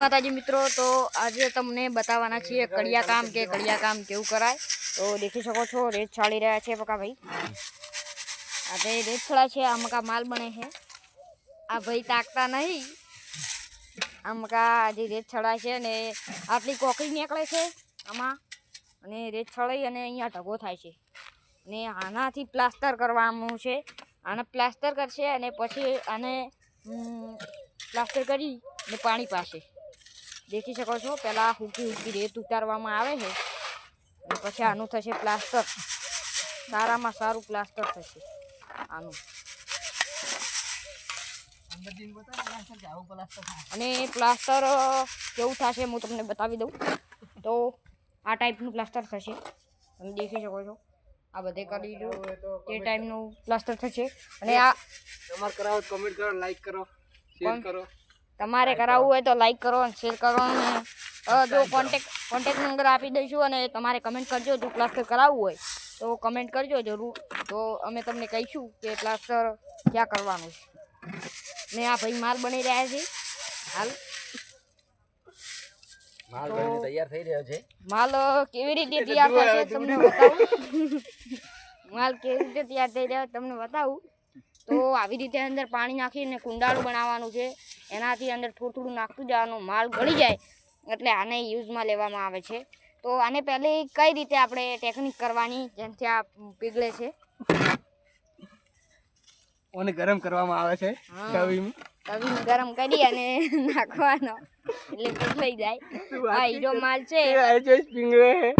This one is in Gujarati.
માતાજી મિત્રો, તો આજે તમને બતાવવાના છીએ કડિયા કામ કે કડિયા કામ કેવું કરાય. તો દેખી શકો છો, રેત છાળી રહ્યા છે પકા ભાઈ આજે રેત છોડા છે આમકા માલ બને છે. આ ભાઈ તાકતા નહીં. આમકા આજે રેત છડાય છે અને આટલી કોકરી નીકળે છે આમાં. અને રેત છડાઈ અને અહીંયા ઢગો થાય છે. ને આનાથી પ્લાસ્ટર કરવાનું છે. આને પ્લાસ્ટર કરશે અને પછી આને પ્લાસ્ટર કરી ને પાણી પાસે દેખી શકો છો પહેલાં હુકી હુકી રેત ઉતારવામાં આવે છે. અને પછી આનું થશે પ્લાસ્ટર. સારામાં સારું પ્લાસ્ટર થશે આનું. અને પ્લાસ્ટર કેવું થશે હું તમને બતાવી દઉં. તો આ ટાઈપનું પ્લાસ્ટર થશે. તમે દેખી શકો છો. આ બધે કરી દો તે ટાઈપનું પ્લાસ્ટર થશે. અને આ તમારે કરાવો કમેન્ટ કરો લાઈક કરો શેર કરો. તમારે કરાવવું હોય તો લાઈક કરો અને શેર કરો અને જો કોન્ટેક કોન્ટેક નંબર આપી દઈશું અને તમારે કમેન્ટ કરજો જો પ્લાસ્ટર કરાવવું હોય તો કમેન્ટ કરજો જરૂર. તો અમે તમને કહીશું કે પ્લાસ્ટર ક્યાં કરવાનું છે. ને આ ભાઈ માલ બની રહ્યા છે. હાલ. માલ તૈયાર થઈ રહ્યો છે. માલ કેવી રીતે તૈયાર થશે તમને બતાવું. માલ કેવી રીતે તૈયાર થઈ રહ્યો તમને બતાવું. તો આવી રીતે અંદર પાણી નાખીને કુંડાળું બનાવવાનું છે. એનાથી અંદર થોડું થોડું નાખતું જવાનું માલ ગળી જાય એટલે આને યુઝમાં લેવામાં આવે છે. તો આને પહેલે કઈ રીતે આપણે ટેકનિક કરવાની જેમથી આ પીગળે છે? ઓને ગરમ કરવામાં આવે છે. તવીમાં. તવીને ગરમ કરી અને નાખવાનો. એટલે પીગળાઈ જાય. આ હીરો માલ છે. પીંગળે